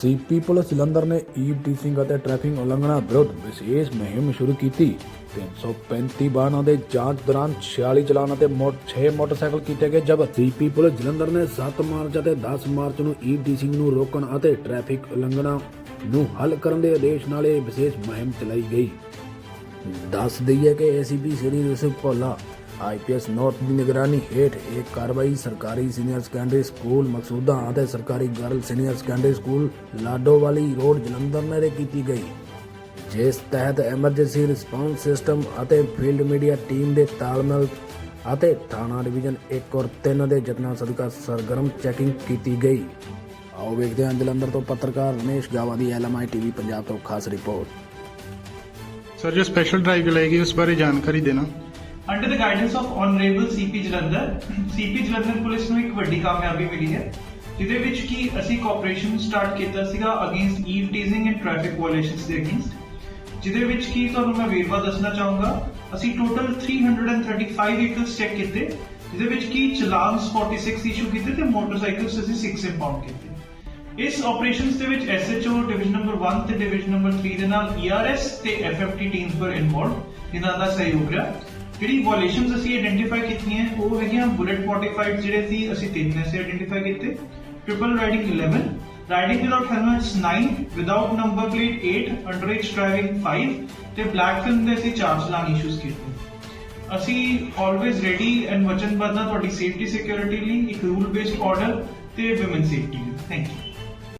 CP police Jalandhar ਨੇ Eve teaching ਅਤੇ traffic ਉਲੰਘਣਾ ਵਿਰੁੱਧ ਵਿਸ਼ੇਸ਼ ਮੁਹਿੰਮ ਸ਼ੁਰੂ ਕੀਤੀ। 335 ਵਾਹਨਾਂ ਦੇ ਜਾਂਚ ਦੌਰਾਨ 46 ਚਲਾਨ ਅਤੇ 6 ਮੋਟਰਸਾਈਕਲ ਕੀਤੇ ਗਏ ਜ਼ਬਤ। ਸੀਪੀ ਪੁਲਿਸ ਜਲੰਧਰ ਨੇ 7 ਮਾਰਚ ਅਤੇ 10 ਮਾਰਚ ਨੂੰ ਈਵ ਟੀਚਿੰਗ ਨੂੰ ਰੋਕਣ ਅਤੇ ਟ੍ਰੈਫਿਕ ਉਲੰਘਣਾ ਨੂੰ ਹੱਲ ਕਰਨ ਦੇ ਆਦੇਸ਼ ਨਾਲ ਇਹ ਵਿਸ਼ੇਸ਼ ਮੁਹਿੰਮ ਚਲਾਈ ਗਈ। ਦੱਸ ਦਈਏ ਕਿ ਏਸੀਪੀ ਸ੍ਰੀ ਯੂਸਫ ਭੋਲਾ ਆਈਪੀਐਸ ਨੋਟ ਦੀ ਨਿਗਰਾਨੀ ਹੇਠ ਇਹ ਕਾਰਵਾਈ ਸਰਕਾਰੀ ਸੀਨੀਅਰ ਸੈਕੰਡਰੀ ਸਕੂਲ ਮਕਸੂਦਾ ਅਤੇ ਸਰਕਾਰੀ girl senior secondary school Ladowali road Jalandhar ਨੇੜੇ ਕੀਤੀ ਗਈ, ਜਿਸ ਤਹਿਤ ਐਮਰਜੈਂਸੀ ਰਿਸਪਾਂਸ ਸਿਸਟਮ ਅਤੇ ਫੀਲਡ ਮੀਡੀਆ ਟੀਮ ਦੇ ਤਾਲਮੇਲ ਅਤੇ ਥਾਣਾ ਡਿਵੀਜ਼ਨ 1 ਔਰ 3 ਦੇ ਯਤਨਾਂ ਸਦਕਾ ਸਰਗਰਮ ਚੈਕਿੰਗ ਕੀਤੀ ਗਈ। ਆਓ ਵੇਖਦੇ ਹਾਂ ਜਲੰਧਰ ਤੋਂ ਪੱਤਰਕਾਰ ਰਮੇਸ਼ ਗਾਵਾ ਦੀ ਐਲਐਮਆਈ ਟੀਵੀ ਪੰਜਾਬ ਤੋਂ ਖਾਸ ਰਿਪੋਰਟ। ਸਰ, ਜੋ ਸਪੈਸ਼ਲ ਡਰਾਈਵ ਚਲਾਏਗੀ ਉਸ ਬਾਰੇ ਜਾਣਕਾਰੀ ਦੇਣਾ। Under the guidance of honourable CP Jalandhar CP Jalandhar police ਨੂੰ ਇੱਕ ਵੱਡੀ ਕਾਮਯਾਬੀ ਮਿਲੀ ਹੈ, ਜਿਹਦੇ ਵਿੱਚ ਕੀ ਅਸੀਂ ਕੋਆਪਰੇਸ਼ਨ ਸਟਾਰਟ ਕੀਤਾ ਸੀਗਾ against eve teasing and traffic violations ਦੇ ਅਗੇਂਸਟ ਜਿਹਦੇ ਵਿੱਚ ਕੀ ਤੁਹਾਨੂੰ ਮੈਂ ਵੇਰਵਾ ਦੱਸਣਾ ਚਾਹੂੰਗਾ, ਅਸੀਂ ਟੋਟਲ 335 ਵਹੀਕਲਸ ਚੈੱਕ ਕੀਤੇ, ਜਿਹਦੇ ਵਿੱਚ ਕੀ ਚਲਾਨਸ 46 ਇਸ਼ੂ ਕੀਤੇ ਤੇ ਮੋਟਰਸਾਈਕਲਸ ਅਸੀਂ 6 ਇੰਪਾਊਂਡ ਕੀਤੇ। ਇਸ ਆਪਰੇਸ਼ਨਸ ਦੇ ਵਿੱਚ ਐਸਐਚਓ ਡਿਵੀਜ਼ਨ ਨੰਬਰ 1 ਤੇ ਡਿਵੀਜ਼ਨ ਨੰਬਰ 3 ਦੇ ਨਾਲ ਈਆਰਐਸ ਤੇ ਐਫਐਫਟੀ ਟੀਮਸ ਵਰ ਇਨਵੋਲਵਡ ਜਿਨ੍ਹਾਂ ਦਾ ਸਹਿਯੋਗ ਰਿਹਾ। ਜਿਹੜੀ ਵਾਇਓਲੇਸ਼ਨਸ ਅਸੀਂ ਆਇਡੈਂਟੀਫਾਈ ਕੀਤੀਆਂ, ਉਹ ਹੈਗੀਆਂ ਬੁਲਟ 45 ਜਿਹੜੇ ਸੀ, ਅਸੀਂ ਤਿੰਨ ਐਸੇ ਆਇਡੈਂਟੀਫਾਈ ਕੀਤੇ। Triple riding 11 riding without helmets 9 without number plate 8 underage driving 5 ਤੇ ਬਲੈਕ ਫਿਲਮ ਦੇ ਅਸੀਂ ਚਾਰ ਚਲਾਨ ਇਸ਼ੂਜ਼ ਕੀਤੇ। ਅਸੀਂ ਆਲਵੇਜ਼ ਰੈਡੀ ਐਂਡ ਵਚਨਬੱਧ ਹਾਂ ਤੁਹਾਡੀ ਸੇਫਟੀ ਸਿਕਿਉਰਿਟੀ ਲਈ, ਇੱਕ ਰੂਲ ਬੇਸਡ ਆਰਡਰ ਤੇ ਔਮਨ ਸੇਫਟੀ ਲਈ। Thank you